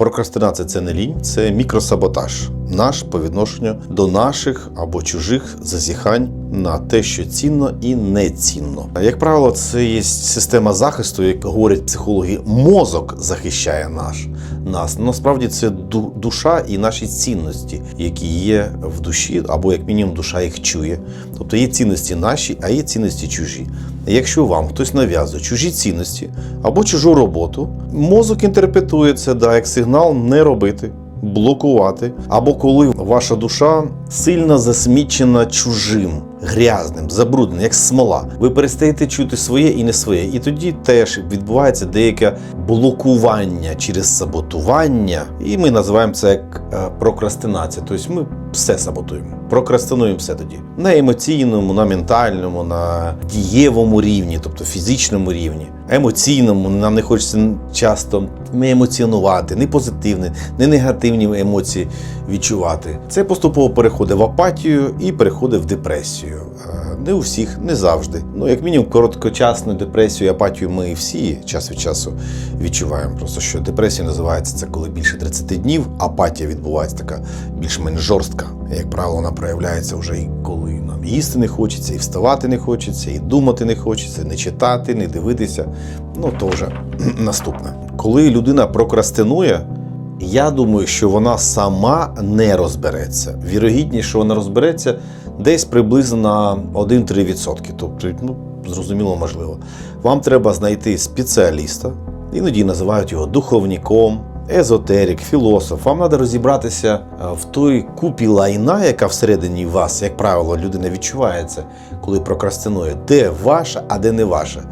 Прокрастинація це не лінь, це мікросаботаж наш по відношенню до наших або чужих зазіхань на те, що цінно і не цінно. Як правило, це є система захисту, як говорять психологи, мозок захищає наш нас. Насправді це душа і наші цінності, які є в душі, або як мінімум душа їх чує. Тобто є цінності наші, а є цінності чужі. Якщо вам хтось нав'язує чужі цінності або чужу роботу, мозок інтерпретує це да, як сигнал не робити. Блокувати, або коли ваша душа сильно засмічена чужим, грязним, забрудненим, як смола. Ви перестаєте чути своє і не своє. І тоді теж відбувається деяке блокування через саботування, і ми називаємо це як е, прокрастинація. Тобто ми все саботуємо. Прокрастинуємо все тоді на емоційному, на ментальному, на дієвому рівні, тобто фізичному рівні, емоційному. Нам не хочеться часто не емоціонувати, не позитивні, не негативні емоції відчувати. Це поступово переходить в апатію і переходить в депресію. Е, Не у всіх, не завжди. Ну, як мінімум, короткочасну депресію і апатію ми всі час від часу відчуваємо. Просто що депресія називається це коли більше 30 днів, апатія відбувається така більш-менш жорстка. Як правило, вона проявляється вже і коли нам їсти не хочеться, і вставати не хочеться, і думати не хочеться, не читати, не дивитися. Ну, то вже наступне. Коли людина прокрастинує, я думаю, що вона сама не розбереться. Вірогідність, що вона розбереться десь приблизно на 1-3%. Тобто, ну, зрозуміло, можливо. Вам треба знайти спеціаліста, іноді називають його духовником, езотерик, філософ. Вам треба розібратися е, в той купі лайна, яка всередині вас, як правило, людина відчуває це, коли прокрастинує, де ваша, а де не ваша.